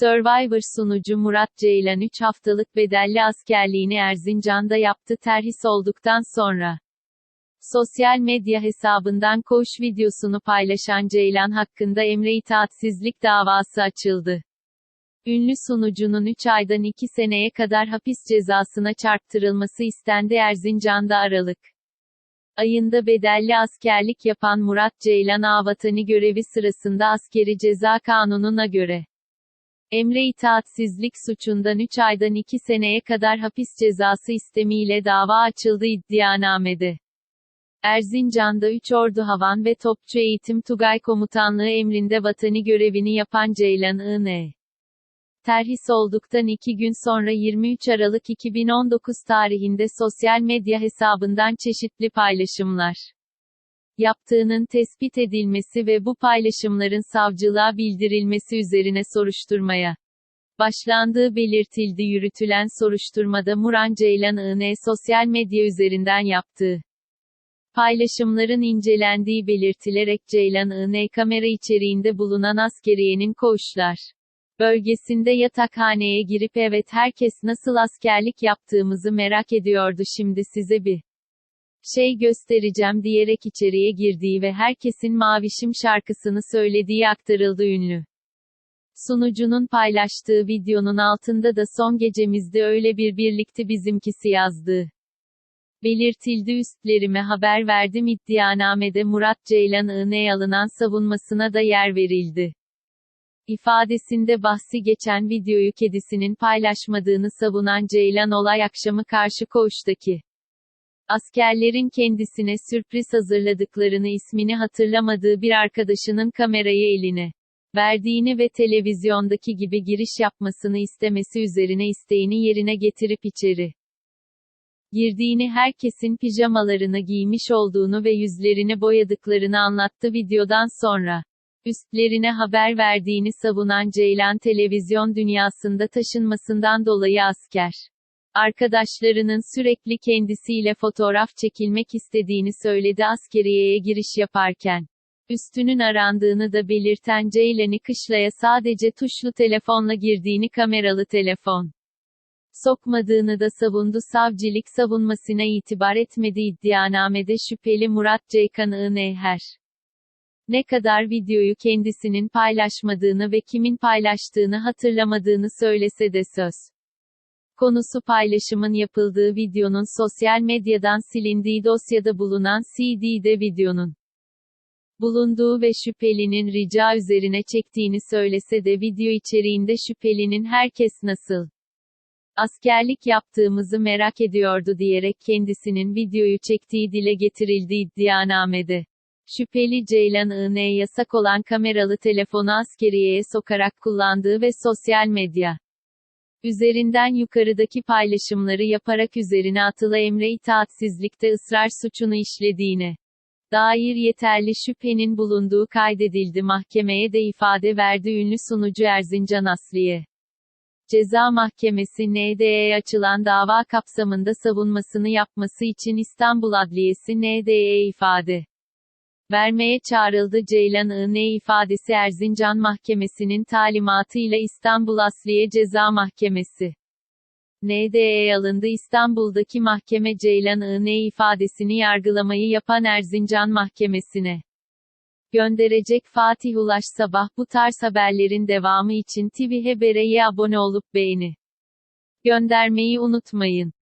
Survivor sunucu Murat Ceylan 3 haftalık bedelli askerliğini Erzincan'da yaptı terhis olduktan sonra. Sosyal medya hesabından koğuş videosunu paylaşan Ceylan hakkında emre itaatsizlik davası açıldı. Ünlü sunucunun 3 aydan 2 seneye kadar hapis cezasına çarptırılması istendi Erzincan'da Aralık ayında bedelli askerlik yapan Murat Ceylan Avatani görevi sırasında askeri ceza kanununa göre Emre itaatsizlik suçundan 3 aydan 2 seneye kadar hapis cezası istemiyle dava açıldı iddianamede. Erzincan'da 3 Ordu Havan ve Topçu Eğitim Tugay Komutanlığı emrinde vatani görevini yapan Ceylan I.N. Terhis olduktan iki gün sonra 23 Aralık 2019 tarihinde sosyal medya hesabından çeşitli paylaşımlar yaptığının tespit edilmesi ve bu paylaşımların savcılığa bildirilmesi üzerine soruşturmaya başlandığı belirtildi yürütülen soruşturmada Muran Ceylan I.N. sosyal medya üzerinden yaptığı paylaşımların incelendiği belirtilerek Ceylan I.N. kamera içeriğinde bulunan askeriyenin koğuşlar bölgesinde yatakhaneye girip evet herkes nasıl askerlik yaptığımızı merak ediyordu şimdi size bir şey göstereceğim diyerek içeriye girdiği ve herkesin Mavişim şarkısını söylediği aktarıldı ünlü. Sunucunun paylaştığı videonun altında da son gecemizde öyle bir birlikte bizimkisi yazdı. Belirtildi üstlerime haber verdim iddianamede Murat Ceylan I.N. alınan savunmasına da yer verildi ifadesinde bahsi geçen videoyu kedisinin paylaşmadığını savunan Ceylan olay akşamı karşı koğuştaki askerlerin kendisine sürpriz hazırladıklarını ismini hatırlamadığı bir arkadaşının kamerayı eline verdiğini ve televizyondaki gibi giriş yapmasını istemesi üzerine isteğini yerine getirip içeri girdiğini herkesin pijamalarını giymiş olduğunu ve yüzlerini boyadıklarını anlattı videodan sonra. Üstlerine haber verdiğini savunan Ceylan televizyon dünyasında taşınmasından dolayı asker arkadaşlarının sürekli kendisiyle fotoğraf çekilmek istediğini söyledi askeriyeye giriş yaparken. Üstünün arandığını da belirten Ceylan'ı kışlaya sadece tuşlu telefonla girdiğini kameralı telefon sokmadığını da savundu savcılık savunmasına itibar etmedi iddianamede şüpheli Murat Ceykan her ne kadar videoyu kendisinin paylaşmadığını ve kimin paylaştığını hatırlamadığını söylese de söz. Konusu paylaşımın yapıldığı videonun sosyal medyadan silindiği dosyada bulunan CD'de videonun bulunduğu ve şüphelinin rica üzerine çektiğini söylese de video içeriğinde şüphelinin herkes nasıl askerlik yaptığımızı merak ediyordu diyerek kendisinin videoyu çektiği dile getirildi iddianamede. Şüpheli Ceylan I.N. yasak olan kameralı telefonu askeriyeye sokarak kullandığı ve sosyal medya üzerinden yukarıdaki paylaşımları yaparak üzerine atıla emre itaatsizlikte ısrar suçunu işlediğine dair yeterli şüphenin bulunduğu kaydedildi mahkemeye de ifade verdi ünlü sunucu Erzincan Asliye. Ceza Mahkemesi NDE'ye açılan dava kapsamında savunmasını yapması için İstanbul Adliyesi NDE'ye ifade vermeye çağrıldı Ceylan I.N. ifadesi Erzincan Mahkemesi'nin talimatıyla İstanbul Asliye Ceza Mahkemesi. NDE alındı İstanbul'daki mahkeme Ceylan I.N. ifadesini yargılamayı yapan Erzincan Mahkemesi'ne gönderecek Fatih Ulaş Sabah bu tarz haberlerin devamı için TV Haber'e abone olup beğeni göndermeyi unutmayın.